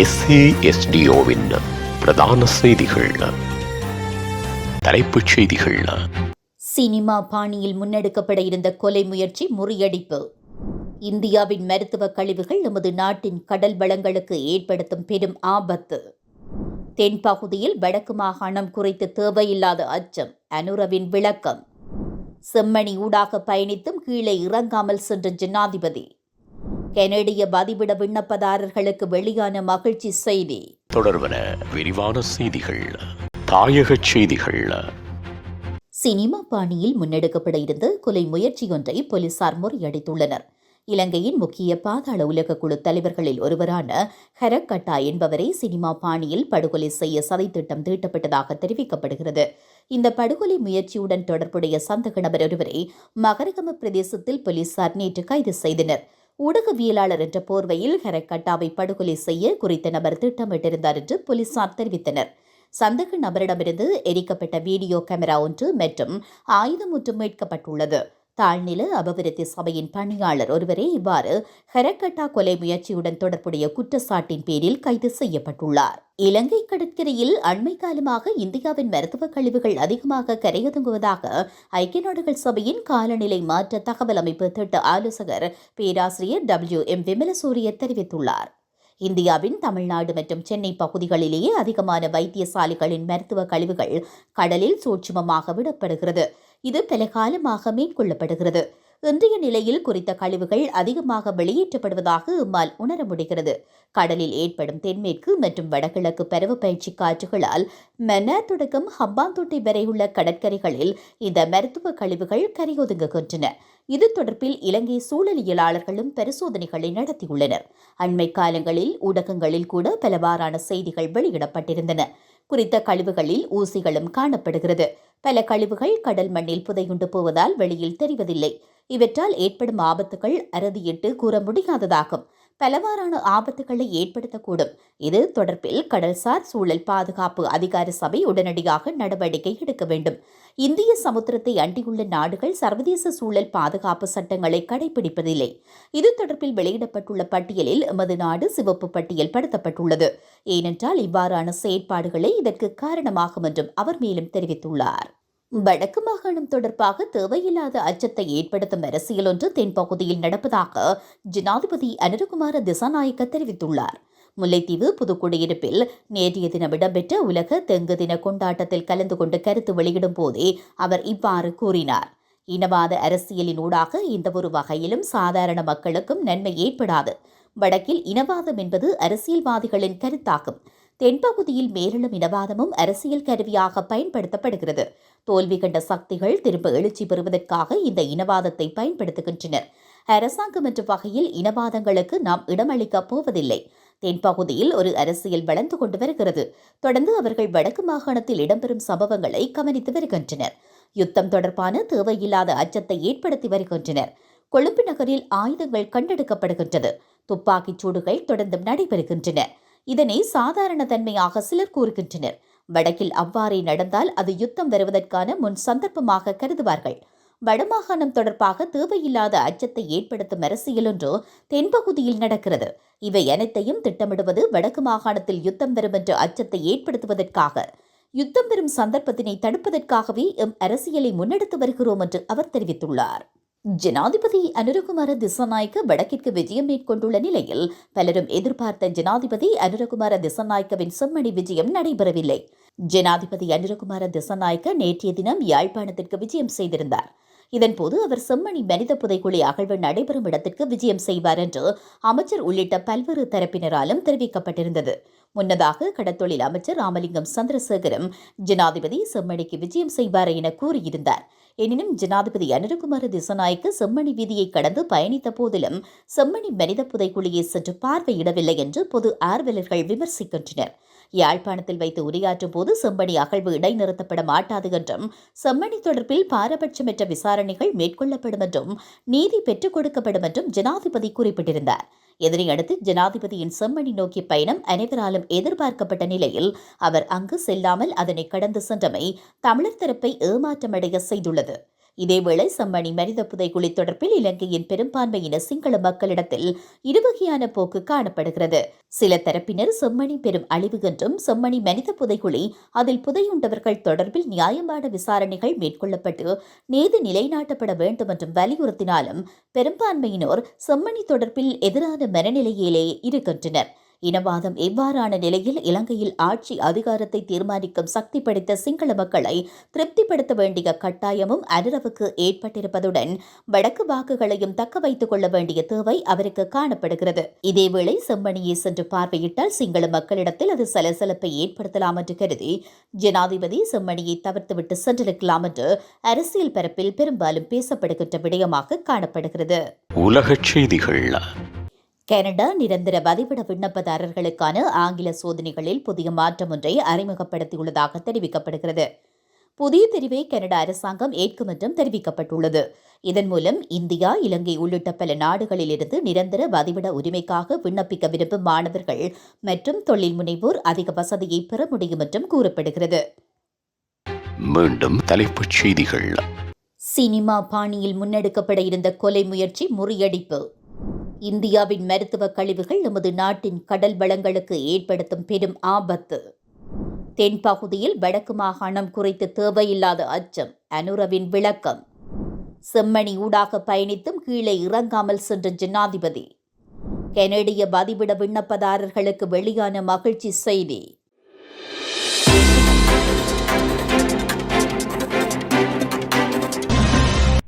எஸ்ஏஎஸ்டிஓவின் பிரதான செய்திகள். தலைப்புச் செய்திகள். சினிமா பாணியில் முன்னெடுக்கப்பட இருந்த கொலை முயற்சி முறியடிப்பு. இந்தியாவின் மருத்துவ கழிவுகள் நமது நாட்டின் கடல் வளங்களுக்கு ஏற்படுத்தும் பெரும் ஆபத்து. தென்பகுதியில் வடக்கு மாகாணம் குறித்து தேவையில்லாத அச்சம் அனுரவின் விளக்கம். செம்மணி ஊடாக பயணித்தும் கீழே இறங்காமல் சென்ற ஜனாதிபதி. கெனடிய பதிவிட விண்ணப்பதாரர்களுக்கு வெளியான மகிழ்ச்சி செய்தி. தொடர்பன விரிவான செய்திகள் தாயகச் செய்திகள். சினிமா பாணியில் முன்னெடுக்கப்பட இருந்த கொலை முயற்சியொன்றை போலீசார் முறியடித்துள்ளனர். இலங்கையின் முக்கிய பாதாள உலக குழு தலைவர்களில் ஒருவரான ஹரக்கட்டா என்பவரை சினிமா பாணியில் படுகொலை செய்ய சதித்திட்டம் தீட்டப்பட்டதாக தெரிவிக்கப்படுகிறது. இந்த படுகொலை முயற்சியுடன் தொடர்புடைய சந்தக நபர் ஒருவரை மகரகம பிரதேசத்தில் போலீசார் நேற்று கைது செய்தனர். ஊடகவியலாளர் என்ற போர்வையில் ஹெரக்கட்டாவை படுகொலை செய்ய குறித்த நபர் திட்டமிட்டிருந்தார் என்று போலீசார் தெரிவித்தனர். சந்தக நபரிடமிருந்து எரிக்கப்பட்ட வீடியோ கேமரா ஒன்று மற்றும் ஆயுதம் ஒன்று மீட்கப்பட்டுள்ளது. தாழ்நில அபிவிருத்தி சபையின் பணியாளர் ஒருவரே இவ்வாறு ஹெரக்கட்டா கொலை முயற்சியுடன் தொடர்புடைய குற்றச்சாட்டின் பேரில் கைது செய்யப்பட்டுள்ளார். இலங்கை கடற்கரையில் அண்மை காலமாக இந்தியாவின் மருத்துவ கழிவுகள் அதிகமாக கரையொதுங்குவதாக ஐக்கிய நாடுகள் சபையின் காலநிலை மாற்ற தகவல் அமைப்பு திட்ட ஆலோசகர் பேராசிரியர் டபிள்யூ எம் விமலசூரிய தெரிவித்துள்ளார். இந்தியாவின் தமிழ்நாடு மற்றும் சென்னை பகுதிகளிலேயே அதிகமான வைத்தியசாலைகளின் மருத்துவ கழிவுகள் கடலில் சூட்சுமமாக விடப்படுகிறது. இது பல காலமாக மேற்கொள்ளப்படுகிறது. இன்றைய நிலையில் குறித்த கழிவுகள் அதிகமாக வெளியேற்றப்படுவதாக எம்மால் உணர முடிகிறது. கடலில் ஏற்படும் தென்மேற்கு மற்றும் வடகிழக்கு பருவ பயிற்சி காற்றுகளால் மென தொடக்கம் ஹம்பாந்தோட்டை வரையுள்ள கடற்கரைகளில் இந்த மருத்துவ கழிவுகள் கரையொதுங்குகின்றன. இது தொடர்பில் இலங்கை சூழலியலாளர்களும் பரிசோதனைகளை நடத்தியுள்ளனர். அண்மை காலங்களில் ஊடகங்களில் கூட பலவாறான செய்திகள் வெளியிடப்பட்டிருந்தன. குறித்த கழிவுகளில் ஊசிகளும் காணப்படுகிறது. பல கழிவுகள் கடல் மண்ணில் புதையுண்டு போவதால் வெளியில் தெரிவதில்லை. இவற்றால் ஏற்படும் ஆபத்துகள் அறுதியிட்டு கூற முடியாததாகும். பலவாறான ஆபத்துகளை ஏற்படுத்தக்கூடும். இது தொடர்பில் கடல்சார் சூழல் பாதுகாப்பு அதிகார சபை உடனடியாக நடவடிக்கை எடுக்க வேண்டும். இந்திய சமுத்திரத்தை அண்டியுள்ள நாடுகள் சர்வதேச சூழல் பாதுகாப்பு சட்டங்களை கடைபிடிப்பதில்லை இது தொடர்பில் வெளியிடப்பட்டுள்ள பட்டியலில் எமது நாடு சிவப்பு பட்டியல் படுத்தப்பட்டுள்ளது. ஏனென்றால் இவ்வாறான செயற்பாடுகளே இதற்கு காரணமாகும் என்றும் அவர் மேலும் தெரிவித்துள்ளார். வடக்கு மாகாணம் தொடர்பாக தேவையில்லாத அச்சத்தை ஏற்படுத்தும் அரசியல் ஒன்று தென்பகுதியில் நடப்பதாக ஜனாதிபதி அனுரகுமார திசாநாயக்க தெரிவித்துள்ளார். முல்லைத்தீவு புதுக்குடியிருப்பில் நேற்றைய தினம் இடம்பெற்ற உலக தெங்கு தின கொண்டாட்டத்தில் கலந்து கொண்டு கருத்து வெளியிடும் போதே அவர் இவ்வாறு கூறினார். இனவாத அரசியலின் ஊடாக இந்த ஒரு வகையிலும் சாதாரண மக்களுக்கும் நன்மை ஏற்படாது. வடக்கில் இனவாதம் என்பது அரசியல்வாதிகளின் கருத்தாகும். தென்பகுதியில் மேலும் இனவாதமும் அரசியல் கருவியாக பயன்படுத்தப்படுகிறது. தோல்வி கண்ட சக்திகள் திரும்ப எழுச்சி பெறுவதற்காக இந்த இனவாதத்தை பயன்படுத்துகின்றனர். அரசாங்கம் என்ற வகையில் இனவாதங்களுக்கு நாம் இடமளிக்கப் போவதில்லை. தென்பகுதியில் ஒரு அரசியல் வளர்ந்து கொண்டு வருகிறது. தொடர்ந்து அவர்கள் வடக்கு மாகாணத்தில் இடம்பெறும் சம்பவங்களை கவனித்து வருகின்றனர். யுத்தம் தொடர்பான தேவையில்லாத அச்சத்தை ஏற்படுத்தி வருகின்றனர். கொழும்பு நகரில் ஆயுதங்கள் கண்டெடுக்கப்படுகின்றது. துப்பாக்கிச் சூடுகள் தொடர்ந்தும் நடைபெறுகின்றன. இதனை சாதாரண தன்மையாக சிலர் கூறுகின்றனர். வடக்கில் அவ்வாறே நடந்தால் அது யுத்தம் வருவதற்கான முன் சந்தர்ப்பமாக கருதுவார்கள். வடமாகாணம் தொடர்பாக தேவையில்லாத அச்சத்தை ஏற்படுத்தும் அரசியல் ஒன்று தென்பகுதியில் நடக்கிறது. இவை அனைத்தையும் திட்டமிடுவது வடக்கு மாகாணத்தில் யுத்தம் வரும் என்ற அச்சத்தை ஏற்படுத்துவதற்காக. யுத்தம் பெறும் சந்தர்ப்பத்தினை தடுப்பதற்காகவே எம் அரசியலை முன்னெடுத்து வருகிறோம் என்று அவர் தெரிவித்துள்ளார். ஜனாதிபதி அனுரகுமார திசநாயக்க வடக்கிற்கு விஜயம் மேற்கொண்டுள்ள நிலையில் பலரும் எதிர்பார்த்த ஜனாதிபதி அனுரகுமார திசநாயக்கவின் செம்மணி விஜயம் நடைபெறவில்லை. ஜனாதிபதி அனுரகுமார திசநாயக்க நேற்றைய தினம் யாழ்ப்பாணத்திற்கு விஜயம் செய்திருந்தார். இதன்போது அவர் செம்மணி மனித புதைக்குழி அகழ்வு நடைபெறும் இடத்திற்கு விஜயம் செய்வார் என்று அமைச்சர் உள்ளிட்ட பல்வேறு தரப்பினராலும் தெரிவிக்கப்பட்டிருந்தது. முன்னதாக கடத்தொழில் அமைச்சர் ராமலிங்கம் சந்திரசேகரம் ஜனாதிபதி செம்மணிக்கு விஜயம் செய்வார் என கூறியிருந்தார். எனினும் ஜனாதிபதி அனிருகுமார திசநாய்க்கு செம்மணி வீதியை கடந்து பயணித்த போதிலும் செம்மணி மனித புதைக்குழியை சென்று பார்வையிடவில்லை என்று பொது ஆர்வலர்கள் விமர்சிக்கின்றனர். யாழ்ப்பாணத்தில் வைத்து உரையாற்றும் போது செம்மணி அகழ்வு இடைநிறுத்தப்பட மாட்டாது என்றும் செம்மணி தொடர்பில் பாரபட்சமற்ற விசாரணைகள் மேற்கொள்ளப்படும் என்றும் நீதி பெற்றுக் கொடுக்கப்படும் என்றும் ஜனாதிபதி குறிப்பிட்டிருந்தார். இதனையடுத்து ஜனாதிபதியின் செம்மணி நோக்கிய பயணம் அனைவராலும் எதிர்பார்க்கப்பட்ட நிலையில் அவர் அங்கு செல்லாமல் அதனை கடந்து சென்றமை தமிழர் தரப்பை ஏமாற்றமடைய செய்துள்ளது. இதேவேளை செம்மணி மனித புதைகுழி தொடர்பில் இலங்கையின் பெரும்பான்மையின சிங்கள மக்களிடத்தில் இருவகையான போக்கு காணப்படுகிறது. சில தரப்பினர் செம்மணி பெரும் அழிவு என்றும் செம்மணி மனித புதைகுழி அதில் புதையுண்டவர்கள் தொடர்பில் நியாயமான விசாரணைகள் மேற்கொள்ளப்பட்டு நீதி நிலைநாட்டப்பட வேண்டும் என்றும் வலியுறுத்தினாலும் பெரும்பான்மையினோர் செம்மணி தொடர்பில் எதிரான மனநிலையிலே இருக்கின்றனர். இனவாதம் எவ்வாறான நிலையில் இலங்கையில் ஆட்சி அதிகாரத்தை தீர்மானிக்கும் சக்தி படைத்த சிங்கள மக்களை திருப்திப்படுத்த வேண்டிய கட்டாயமும் அனுரவுக்கு ஏற்பட்டிருப்பதுடன் வடக்கு வாக்குகளையும் தக்க வைத்துக் கொள்ள வேண்டிய தேவை அவருக்கு காணப்படுகிறது. இதேவேளை செம்மணியை சென்று பார்வையிட்டால் சிங்கள மக்களிடத்தில் அது சலசலப்பை ஏற்படுத்தலாம் என்று கருதி ஜனாதிபதி செம்மணியை தவிர்த்துவிட்டு சென்றிருக்கலாம் என்று அரசியல் பரப்பில் பெரும்பாலும் பேசப்படுகின்ற விடயமாக காணப்படுகிறது. உலகச் செய்திகள் கனடா நிரந்தர வதிவிட விண்ணப்பதாரர்களுக்கான ஆங்கில சோதனைகளில் புதிய மாற்றம் ஒன்றை அறிமுகப்படுத்தியுள்ளதாக தெரிவிக்கப்படுகிறது. புதிய தெரிவை கனடா அரசாங்கம் ஏற்கும் என்றும் தெரிவிக்கப்பட்டுள்ளது. இதன் மூலம் இந்தியா இலங்கை உள்ளிட்ட பல நாடுகளிலிருந்து நிரந்தர வதிவிட உரிமைக்காக விண்ணப்பிக்க விரும்பும் மாணவர்கள் மற்றும் தொழில் முனைவோர் அதிக வசதியை பெற முடியும் என்றும் கூறப்படுகிறது. மீண்டும் தலைப்புச் செய்திகள். சினிமா பாணியில் முன்னெடுக்கப்பட இருந்த கொலை முயற்சி முறியடிப்பு. இந்தியாவின் மருத்துவ கழிவுகள் நமது நாட்டின் கடல் வளங்களுக்கு ஏற்படுத்தும் பெரும் ஆபத்து. தென்பகுதியில் வடக்கு மாகாணம் குறித்து தேவையில்லாத அச்சம் அனுரவின் விளக்கம். செம்மணி ஊடாக பயணித்தும் கீழே இறங்காமல் சென்ற ஜனாதிபதி. கனடிய பதிவிட விண்ணப்பதாரர்களுக்கு வெளியான மகிழ்ச்சி செய்தி.